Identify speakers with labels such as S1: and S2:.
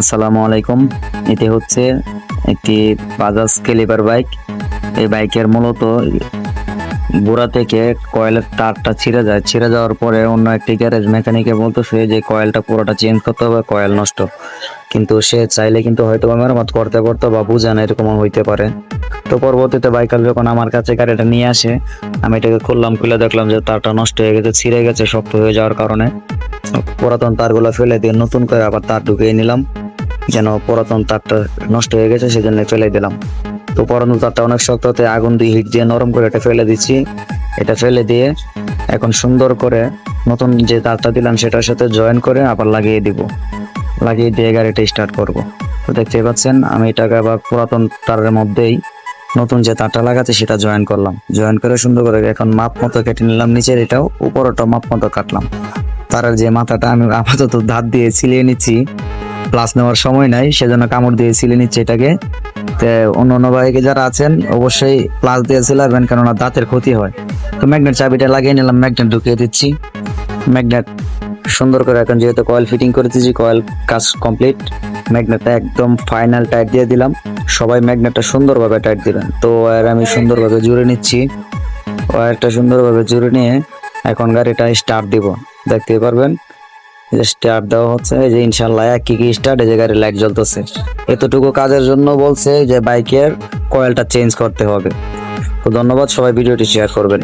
S1: আসসালামু আলাইকুম। এটি হচ্ছে একটি বাজাজ ক্যালিপার বাইক। এই বাইকের মূলত গোড়া থেকে কয়েলের তারটা ছিঁড়ে যায়। ছিঁড়ে যাওয়ার পরে অন্য একটি গ্যারেজ মেকানিকে বলতেছে যে কয়েলটা পুরোটা চেঞ্জ করতে হবে, কয়েল নষ্ট। কিন্তু সে চাইলে কিন্তু হয়তো বা মেরামত করতে পারতো বা বুঝে না, এরকমও হইতে পারে। তো পরবর্তীতে বাইকার যখন আমার কাছে গাড়িটা নিয়ে আসে, আমি এটাকে খুললাম, খুলে দেখলাম যে তারটা নষ্ট হয়ে গেছে, ছিঁড়ে গেছে, শক্ত হয়ে যাওয়ার কারণে। পুরাতন তারগুলো ফেলে দিয়ে নতুন করে আবার তার ঢুকিয়ে নিলাম। যেন পুরাতন তারটা নষ্ট হয়ে গেছে, সেজন্য ফেলে দিলাম। তো পুরাতন তারটা অনেক শক্ত হতে আগুন দিয়ে হিট দিয়ে নরম করে এটা ফেলে দিচ্ছি। এটা ফেলে দিয়ে এখন সুন্দর করে নতুন যে তারটা দিলাম, সেটার সাথে জয়েন করে আবার লাগিয়ে দিব। লাগিয়ে দিয়ে গাড়িটা স্টার্ট করব। তো দেখতে পাচ্ছেন, আমি এটাকে আবার পুরাতন তারের মধ্যেই নতুন যে তারটা লাগাচ্ছে, সেটা জয়েন করলাম। জয়েন করে সুন্দর করে এখন মাপ মতো কেটে নিলাম, নিচের এটাও উপরটা মাপ মতো কাটলাম। তারের যে মাথাটা আমি আপাতত ধার দিয়ে ছিলিয়ে নিচ্ছি প্লাস নেওয়ার সময় নাই, সেজন্য কামড় দিয়ে ছিলিয়ে নিচ্ছি এটাকে। তো অন্য অন্য বাইকে যারা আছেন, অবশ্যই প্লাস দিয়ে ছিলাবেন কেননা দাঁতের ক্ষতি হয়। তো ম্যাগনেট চাবিটা লাগিয়ে নিলাম, ম্যাগনেট ঢুকিয়ে দিচ্ছি। ম্যাগনেট সুন্দর করে এখন যেহেতু কয়েল ফিটিং করে দিচ্ছি কয়েল কাজ কমপ্লিট। ম্যাগনেটটা একদম ফাইনাল টাইট দিয়ে দিলাম। সবাই ম্যাগনেটটা সুন্দরভাবে টাইট দিবেন। তো ওয়ার আমি সুন্দরভাবে জুড়ে নিচ্ছি। ওয়ারটা সুন্দরভাবে জুড়ে নিয়ে এখন গাড়িটা স্টার্ট দিব। দেখতে পারবেন। স্টার্ট দেওয়া হচ্ছে যে ইনশাল্লাহ কি কি স্টার্ট এই গাড়ির লাইট জ্বলতেছে। এতটুকু কাজের জন্য বলছে যে বাইকের কয়েলটা চেঞ্জ করতে হবে। তো ধন্যবাদ, সবাই ভিডিওটি শেয়ার করবেন।